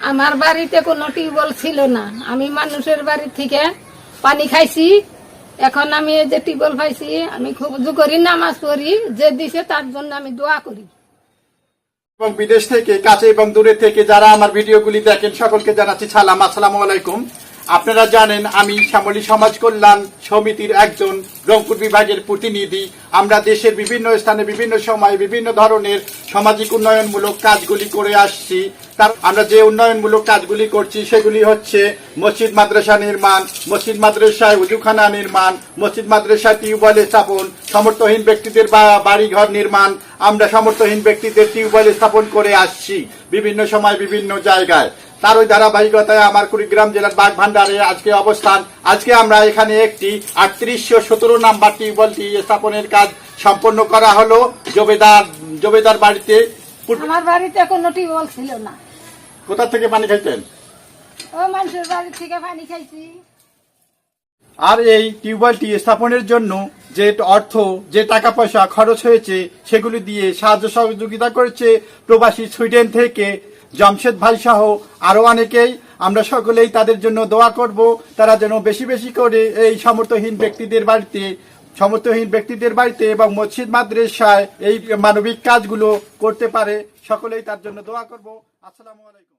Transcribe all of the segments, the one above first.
আমার বাড়িতে কোনো টিউবওয়েল ছিল না। আমি মানুষের বাড়ি থেকে পানি খাইছি। এখন আমি এই যে টিউবওয়েল পাইছি, আমি খুব করি, নামাজ পড়ি, যে দিছে তার জন্য আমি দোয়া করি। এবং বিদেশ থেকে, কাছে এবং দূরে থেকে যারা আমার ভিডিওগুলি দেখেন, সকলকে জানাচ্ছি সালাম, আসসালামু আলাইকুম। আপনারা জানেন, আমি শ্যামলী সমাজ কল্যাণ সমিতির একজন রংপুর বিভাগের প্রতিনিধি। আমরা দেশের বিভিন্ন স্থানে, বিভিন্ন সময়ে বিভিন্ন ধরনের সামাজিক উন্নয়নমূলক কাজগুলি করে আসছি। তার আমরা যে উন্নয়নমূলক কাজগুলি করছি, সেগুলি হচ্ছে মসজিদ, মাদ্রাসা নির্মাণ, মসজিদ, মাদ্রাসায় উজুখানা নির্মাণ, মসজিদ, মাদ্রাসায় টিউবওয়েল স্থাপন, সমর্থহীন ব্যক্তিদের বাড়িঘর নির্মাণ। আমরা সমর্থহীন ব্যক্তিদের টিউবওয়েল স্থাপন করে আসছি বিভিন্ন সময় বিভিন্ন জায়গায়। তার ওই ধারাবাহিকতায় আমার কুড়িগ্রাম জেলার বাগভান্ডারে আজকে অবস্থান। আজকে আমরা এখানে একটি আটত্রিশশো সতেরো নাম্বার টিউবওয়েলটি স্থাপনের কাজ সম্পন্ন করা হলো। জবেদার জবেদার বাড়িতে আমার বাড়িতে কোনো টিউবওয়েল ছিল না। কোথা থেকে পানি খাইতেন? ও মানুষের বাড়ি থেকে পানি খাইছি। আর এই টিউবওয়েলটি স্থাপনের জন্য যে অর্থ যে টাকা পয়সা খরচ হয়েছে সেগুলি দিয়ে সাহায্য সহযোগিতা করেছে প্রবাসী সুইডেন থেকে জামশেদ ভাই সহ আরও অনেকেই। আমরা সকলেই তাদের জন্য দোয়া করব। তারা যেন বেশি বেশি করে এই সমর্থহীন ব্যক্তিদের বাড়িতে সমর্থহীন ব্যক্তিদের বাড়িতে এবং মসজিদ, মাদ্রাসায় এই মানবিক কাজগুলো করতে পারে, সকলেই তার জন্য দোয়া করব। আসসালাম আলাইকুম।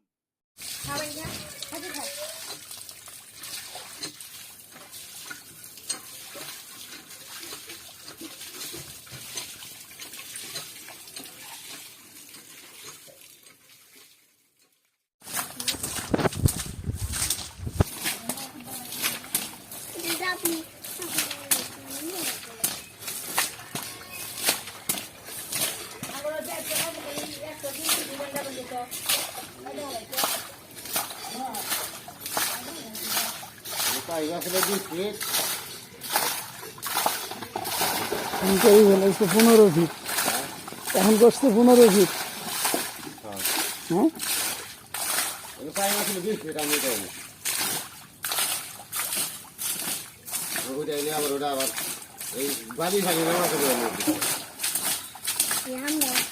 পনেরো ফিট এখন করছে পনেরো ফিট হ্যাঁ Bukan di mana ni? Pai babu, babu tu.